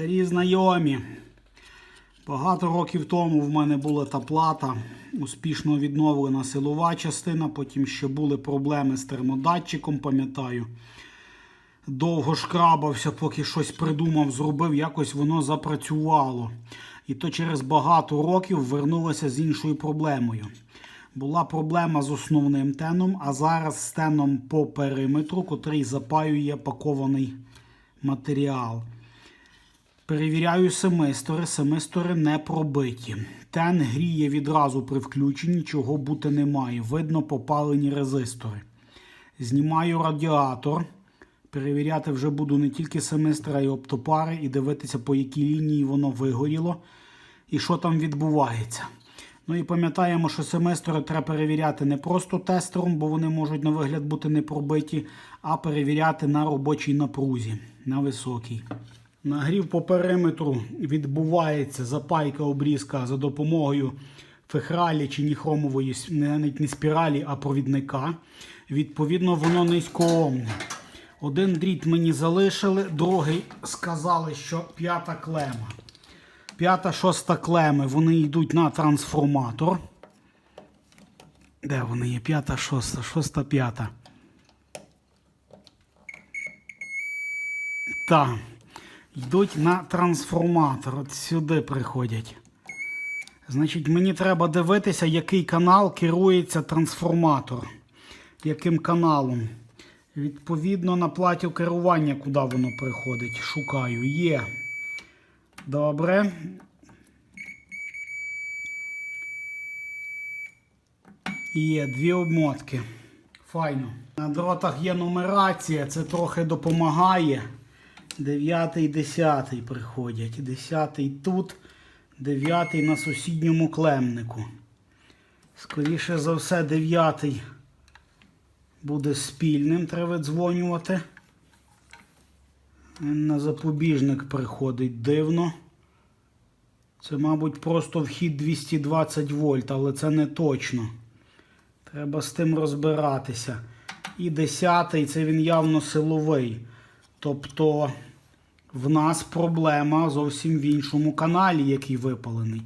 Старі знайомі. Багато років тому в мене була та плата, успішно відновлена силова частина, потім ще були проблеми з термодатчиком, пам'ятаю. Довго шкрабався, поки щось придумав, зробив, якось воно запрацювало. І то через багато років вернулося з іншою проблемою. Була проблема з основним теном, а зараз з теном по периметру, котрий запаює пакований матеріал. Перевіряю семистори. Семистори не пробиті. Тен гріє відразу при включенні, чого бути не має. Видно попалені резистори. Знімаю радіатор. Перевіряти вже буду не тільки семестра, а й оптопари, і дивитися, по якій лінії воно вигоріло і що там відбувається. Ну і пам'ятаємо, що семестри треба перевіряти не просто тестером, бо вони можуть на вигляд бути не пробиті, а перевіряти на робочій напрузі, на високій. Нагрів по периметру відбувається запайка обрізка за допомогою фехралі чи ніхромової не, спіралі, а провідника. Відповідно, воно низькоомне. Один дріт мені залишили, другий сказали, що п'ята клема. П'ята, шоста клеми, вони йдуть на трансформатор. Де вони є? П'ята, шоста, шоста, п'ята. Так. Йдуть на трансформатор. От сюди приходять. Значить, мені треба дивитися, який канал керується трансформатор. Яким каналом. Відповідно, на платі керування, куди воно приходить. Шукаю. Є. Добре. Є дві обмотки. Файно. На дротах є нумерація, це трохи допомагає. Дев'ятий, десятий приходять. Десятий тут, дев'ятий на сусідньому клемнику. Скоріше за все, дев'ятий буде спільним, треба дзвонювати. На запобіжник приходить дивно. Це, мабуть, просто вхід 220 вольт, але це не точно. Треба з тим розбиратися. І 10 це він явно силовий. Тобто в нас проблема зовсім в іншому каналі, який випалений.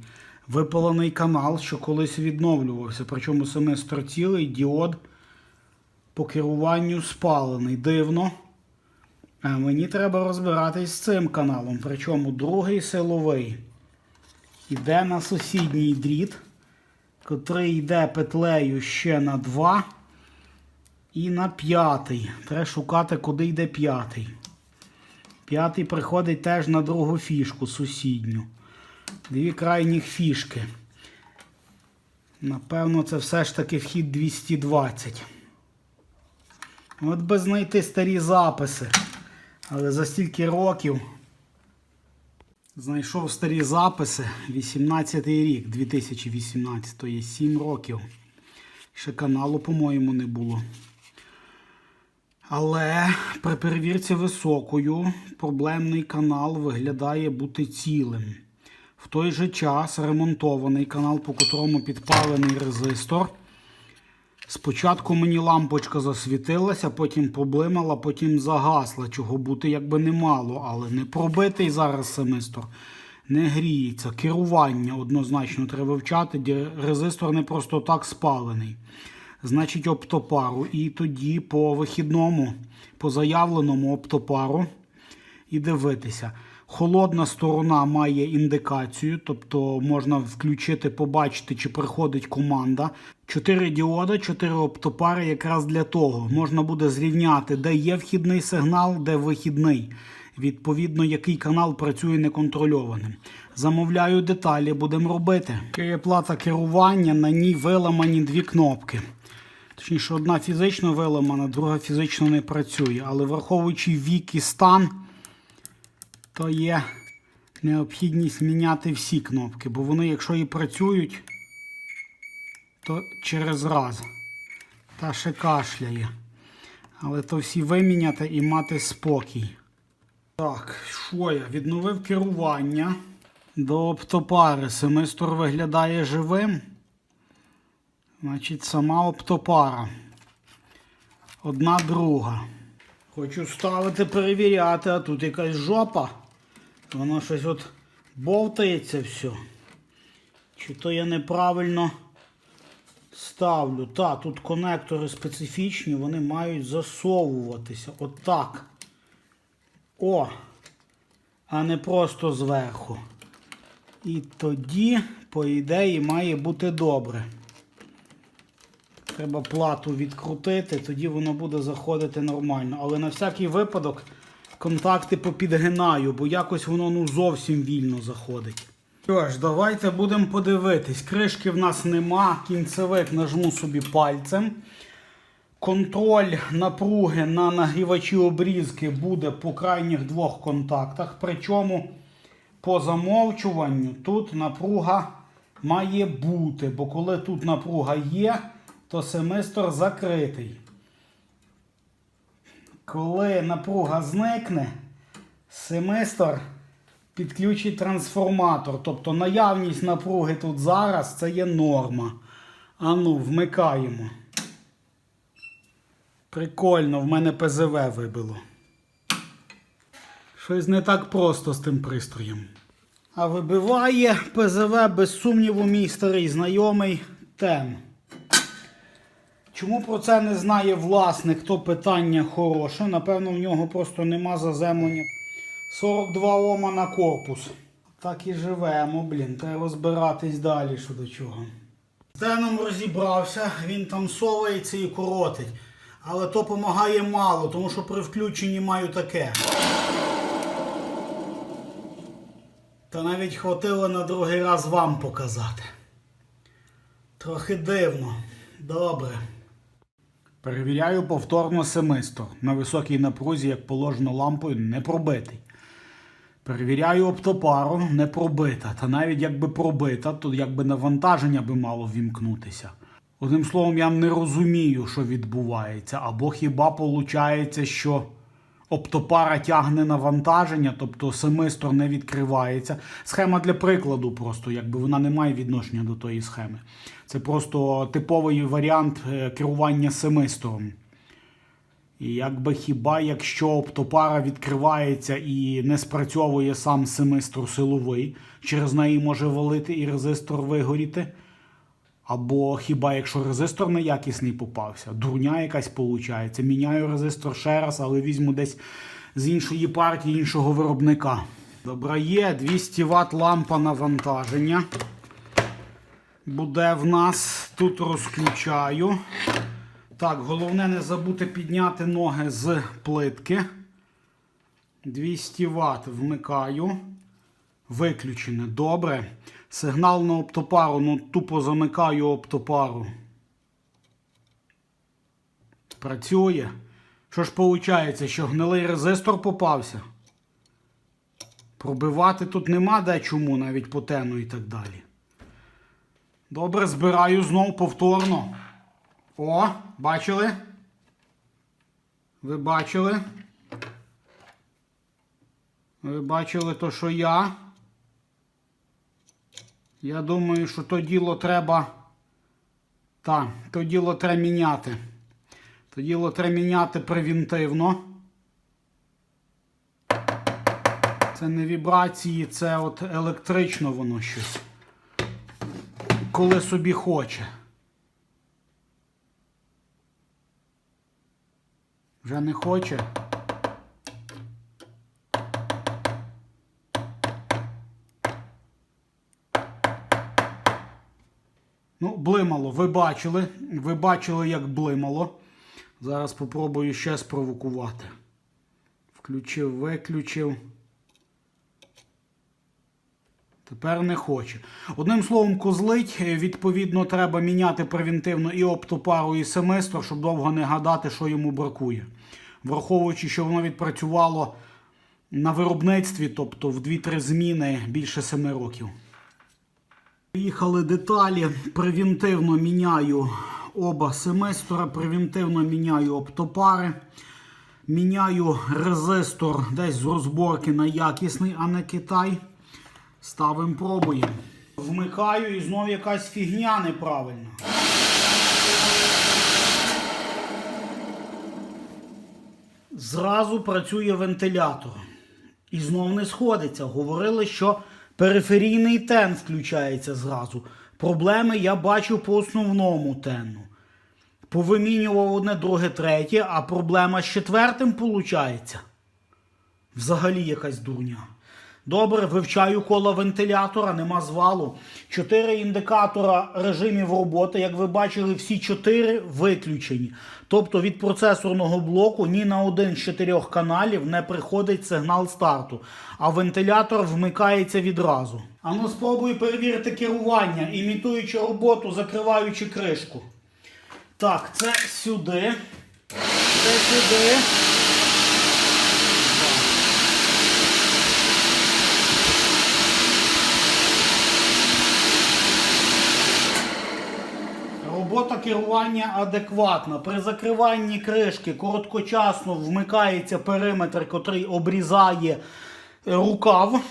Випалений канал, що колись відновлювався. Причому семестр цілий діод по керуванню спалений. Дивно. А мені треба розбиратись з цим каналом. Причому другий силовий йде на сусідній дріт, котрий йде петлею ще на 2 і на п'ятий. Треба шукати, куди йде п'ятий. П'ятий приходить теж на другу фішку сусідню. Дві крайніх фішки. Напевно, це все ж таки вхід 220. От би знайти старі записи. Але за стільки років знайшов старі записи. 18 рік, 2018, то є 7 років. Ще каналу, по-моєму, не було. Але при перевірці високою проблемний канал виглядає бути цілим. В той же час ремонтований канал, по котрому підпалений резистор. Спочатку мені лампочка засвітилася, потім поблимала, потім загасла, чого бути якби не мало, але не пробитий зараз семестр, не гріється. Керування однозначно треба вивчати, резистор не просто так спалений. Значить, оптопару. І тоді по вихідному, по заявленому оптопару і дивитися. Холодна сторона має індикацію, тобто можна включити, побачити, чи приходить команда. Чотири діода, чотири оптопари якраз для того. Можна буде зрівняти, де є вхідний сигнал, де вихідний. Відповідно, який канал працює неконтрольованим. Замовляю деталі, будемо робити. Плата керування, на ній виламані дві кнопки. Точніше, одна фізично виламана, друга фізично не працює. Але враховуючи вік і стан, то є необхідність міняти всі кнопки, бо вони, якщо і працюють, то через раз. Та ще кашляє. Але то всі виміняти і мати спокій. Так, що я? Відновив керування до оптопари. Семестр виглядає живим. Значить, сама оптопара. Одна друга. Хочу ставити перевіряти, а тут якась жопа. Воно щось от бовтається все. Чи то я неправильно ставлю. Та, тут конектори специфічні, вони мають засовуватися. Отак. О! А не просто зверху. І тоді, по ідеї, має бути добре. Треба плату відкрутити, тоді воно буде заходити нормально. Але на всякий випадок контакти попідгинаю, бо якось воно ну зовсім вільно заходить. Що ж, давайте будемо подивитись. Кришки в нас нема, кінцевик нажму собі пальцем. Контроль напруги на нагрівачі обрізки буде по крайніх двох контактах. Причому по замовчуванню тут напруга має бути, бо коли тут напруга є, то семистор закритий. Коли напруга зникне, семистор підключить трансформатор. Тобто наявність напруги тут зараз це є норма. Ану, вмикаємо. Прикольно, в мене ПЗВ вибило. Щось не так просто з тим пристроєм. А вибиває ПЗВ, без сумніву, мій старий знайомий Тем. Чому про це не знає власник, то питання хороше. Напевно, в нього просто нема заземлення. 42 Ома на корпус. Так і живемо, блін. Треба розбиратись далі, що до чого. З Деном розібрався, він там совається і коротить. Але то допомагає мало, тому що при включенні маю таке. Та навіть хватило на другий раз вам показати. Трохи дивно. Добре. Перевіряю повторно семистор. На високій напрузі, як положено лампою, не пробитий. Перевіряю оптопару, не пробита. Та навіть якби пробита, то якби навантаження би мало вімкнутися. Одним словом, я не розумію, що відбувається. Або хіба виходить, що оптопара тягне навантаження, тобто семистор не відкривається. Схема для прикладу, просто якби вона не має відношення до тої схеми. Це просто типовий варіант е, керування семистором. І якби хіба якщо оптопара відкривається і не спрацьовує сам семистор силовий, через неї може валити і резистор вигоріти. Або хіба якщо резистор неякісний попався, дурня якась виходить. Міняю резистор ще раз, але візьму десь з іншої партії, іншого виробника. Добре, є 200 Вт лампа навантаження. Буде в нас. Тут розключаю. Так, головне не забути підняти ноги з плитки. 200 Вт вмикаю. Виключене. Добре. Сигнал на оптопару. Ну, тупо замикаю оптопару. Працює. Що ж виходить, що гнилий резистор попався? Пробивати тут нема де чому, навіть по тену і так далі. Добре, збираю знову повторно. О, бачили? Ви бачили? Ви бачили то, що я. Я думаю, що то діло треба. Так, то діло треба міняти. То діло треба міняти превентивно. Це не вібрації, це от електрично воно щось. Коли собі хоче. Вже не хоче. Ну, блимало, ви бачили. Ви бачили, як блимало. Зараз спробую ще спровокувати. Включив, виключив. Тепер не хоче. Одним словом, козлить. Відповідно, треба міняти превентивно і оптопару, і семестр, щоб довго не гадати, що йому бракує. Враховуючи, що воно відпрацювало на виробництві, тобто в 2-3 зміни більше 7 років. Поїхали деталі. Превентивно міняю оба семестра, превентивно міняю оптопари. Міняю резистор десь з розборки на якісний, а не Китай. Ставимо пробуємо. Вмикаю і знову якась фігня неправильна. Зразу працює вентилятор. І знов не сходиться. Говорили, що периферійний тен включається зразу. Проблеми я бачу по основному тену. Повимінював одне, друге, третє, а проблема з четвертим виходить. Взагалі якась дурня. Добре, вивчаю коло вентилятора, нема звалу. Чотири індикатора режимів роботи. Як ви бачили, всі чотири виключені. Тобто від процесорного блоку ні на один з чотирьох каналів не приходить сигнал старту, а вентилятор вмикається відразу. Ану, спробую перевірити керування, імітуючи роботу, закриваючи кришку. Так, це сюди. Це сюди. Робота керування адекватна. При закриванні кришки короткочасно вмикається периметр, котрий обрізає рукав,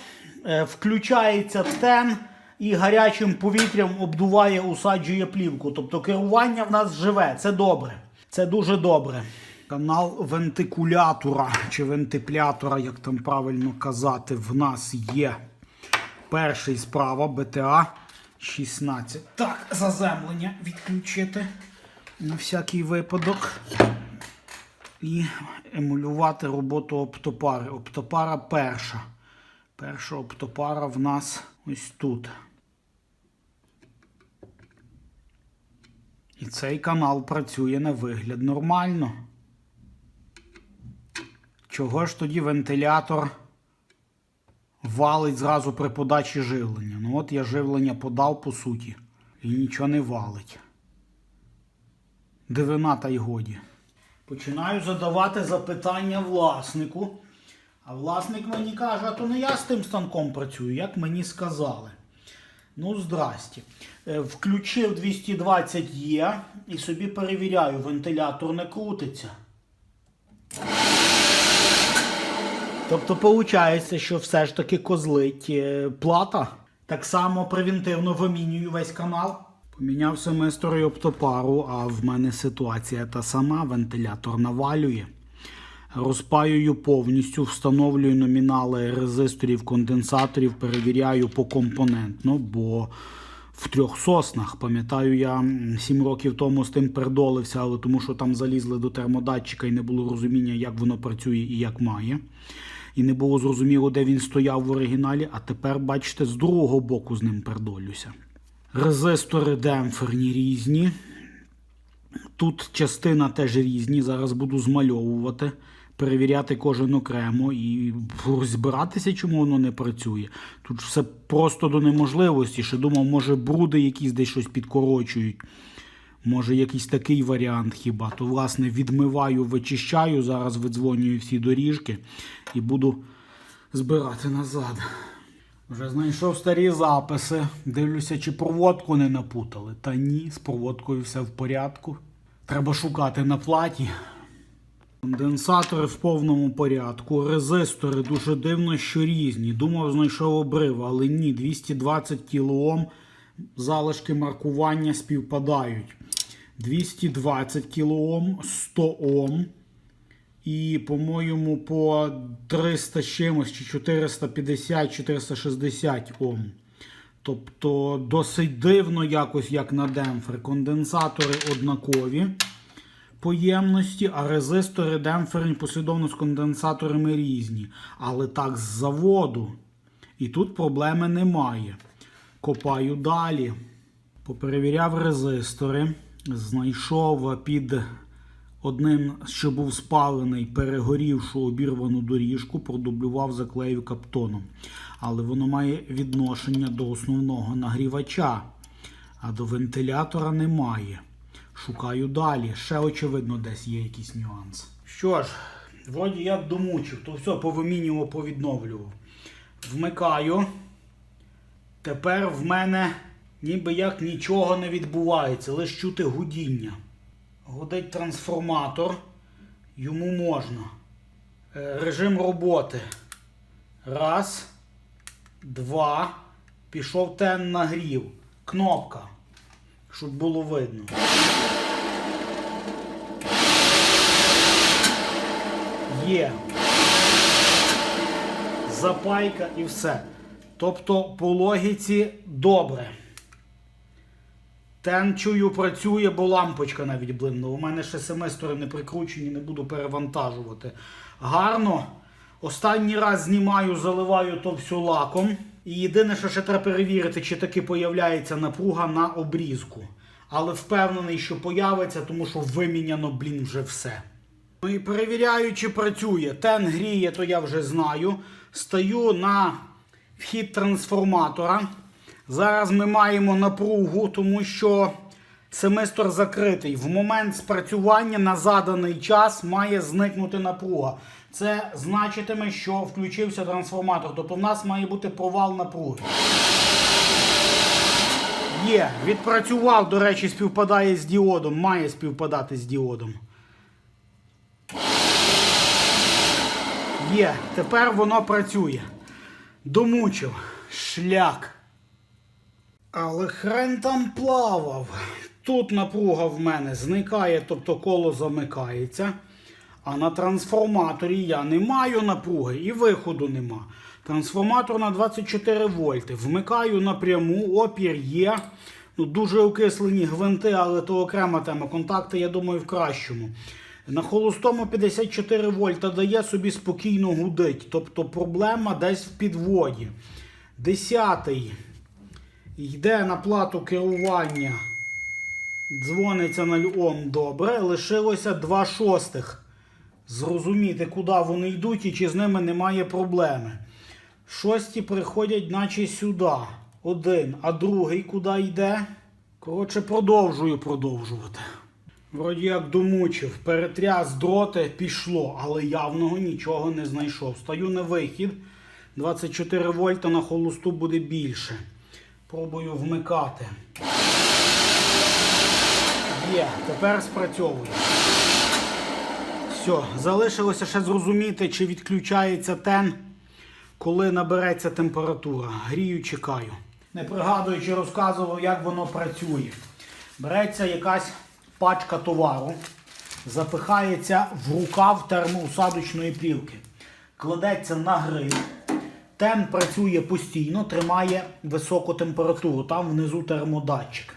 е, включається тен і гарячим повітрям обдуває, усаджує плівку. Тобто керування в нас живе. Це добре. Це дуже добре. Канал вентикулятора чи вентиплятора, як там правильно казати, в нас є. Перший справа BTA 16. Так, заземлення відключити на всякий випадок. І емулювати роботу оптопари. Оптопара перша. Перша оптопара в нас ось тут. І цей канал працює на вигляд нормально. Чого ж тоді вентилятор валить зразу при подачі живлення? Ну от я живлення подав по суті. І нічого не валить. Дивина та й годі. Починаю задавати запитання власнику. А власник мені каже, а то не я з тим станком працюю, як мені сказали. Ну, здрасте. Е, Включив 220 є і собі перевіряю, вентилятор не крутиться. Тобто, виходить, що все ж таки козлить е, плата. Так само превентивно вимінюю весь канал. Поміняв семестр і оптопару, а в мене ситуація та сама, вентилятор навалює. Розпаюю повністю, встановлюю номінали резисторів, конденсаторів, перевіряю покомпонентно, бо в трьох соснах, пам'ятаю, я 7 років тому з тим передолився, але тому що там залізли до термодатчика і не було розуміння, як воно працює і як має. І не було зрозуміло, де він стояв в оригіналі, а тепер, бачите, з другого боку з ним передолюся. Резистори демпферні різні. Тут частина теж різні. Зараз буду змальовувати, перевіряти кожен окремо і розбиратися, чому воно не працює. Тут все просто до неможливості. Ще думав, може бруди якісь десь щось підкорочують. Може, якийсь такий варіант хіба. То, власне, відмиваю, вичищаю, зараз видзвонюю всі доріжки і буду збирати назад. Вже знайшов старі записи. Дивлюся, чи проводку не напутали. Та ні, з проводкою все в порядку. Треба шукати на платі. Конденсатори в повному порядку. Резистори дуже дивно, що різні. Думав, знайшов обрив, але ні, 220 кОм. Залишки маркування співпадають. 220 кОм, 100 Ом. І, по-моєму, по 300 з чимось чи 450-460 Ом. Тобто досить дивно якось як на демпфер. Конденсатори однакові по ємності, а резистори демпферні послідовно з конденсаторами різні. Але так з заводу. І тут проблеми немає. Копаю далі. Поперевіряв резистори. Знайшов під одним, що був спалений, перегорівшу обірвану доріжку, продублював заклею каптоном. Але воно має відношення до основного нагрівача, а до вентилятора немає. Шукаю далі. Ще, очевидно, десь є якийсь нюанс. Що ж, вроді я домучив, то все повимінював, повідновлював. Вмикаю. Тепер в мене ніби як нічого не відбувається, лише чути гудіння. Гудить трансформатор. Йому можна. Е, Режим роботи. Раз. Два. Пішов тен нагрів. Кнопка. Щоб було видно. Є. запайка і все. Тобто, по логіці добре. Тен чую працює, бо лампочка навіть блимнула. У мене ще семестри не прикручені, не буду перевантажувати. Гарно. Останній раз знімаю, заливаю то все лаком. І єдине, що ще треба перевірити, чи таки появляється напруга на обрізку. Але впевнений, що появиться, тому що виміняно, блін, вже все. Ну і перевіряю, чи працює. Тен гріє, то я вже знаю. Стаю на вхід трансформатора. Зараз ми маємо напругу, тому що семестр закритий. В момент спрацювання на заданий час має зникнути напруга. Це значитиме, що включився трансформатор. Тобто в нас має бути провал напруги. Є, відпрацював, до речі, співпадає з діодом, має співпадати з діодом. Є, тепер воно працює. Домучив. Шлях. Але хрен там плавав. Тут напруга в мене зникає, тобто коло замикається. А на трансформаторі я не маю напруги і виходу нема. Трансформатор на 24 вольти. Вмикаю напряму, опір є. Ну, дуже окислені гвинти, але то окрема тема. Контакти, я думаю, в кращому. На холостому 54 вольта дає собі спокійно гудить. Тобто проблема десь в підводі. Десятий йде на плату керування. Дзвониться на Ом добре. Лишилося два шостих. Зрозуміти, куди вони йдуть і чи з ними немає проблеми. Шості приходять, наче сюди. Один, а другий куди йде? Коротше, продовжую продовжувати. Вроді як домучив, перетряс дроти, пішло, але явного нічого не знайшов. Стаю на вихід. 24 вольта на холосту буде більше. Пробую вмикати. Є, тепер спрацьовує. Все, залишилося ще зрозуміти, чи відключається тен, коли набереться температура. Грію, чекаю. Не пригадую, чи розказував, як воно працює. Береться якась пачка товару, запихається в рукав термоусадочної плівки, кладеться на гриль. Тен працює постійно, тримає високу температуру. Там внизу термодатчик.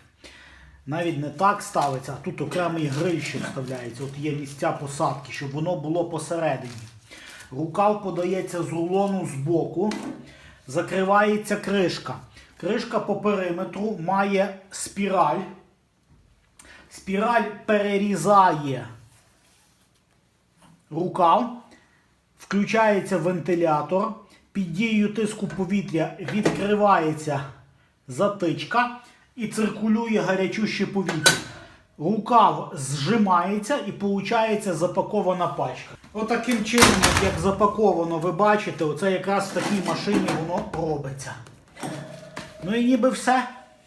Навіть не так ставиться, а тут окремий гриль ще вставляється. От є місця посадки, щоб воно було посередині. Рукав подається з рулону з боку, закривається кришка. Кришка по периметру має спіраль. Спіраль перерізає рукав, включається вентилятор. Під дією тиску повітря відкривається затичка і циркулює гарячуще повітря. Рукав зжимається і виходить запакована пачка. Отаким чином, як запаковано, ви бачите, оце якраз в такій машині воно робиться. Ну і ніби все.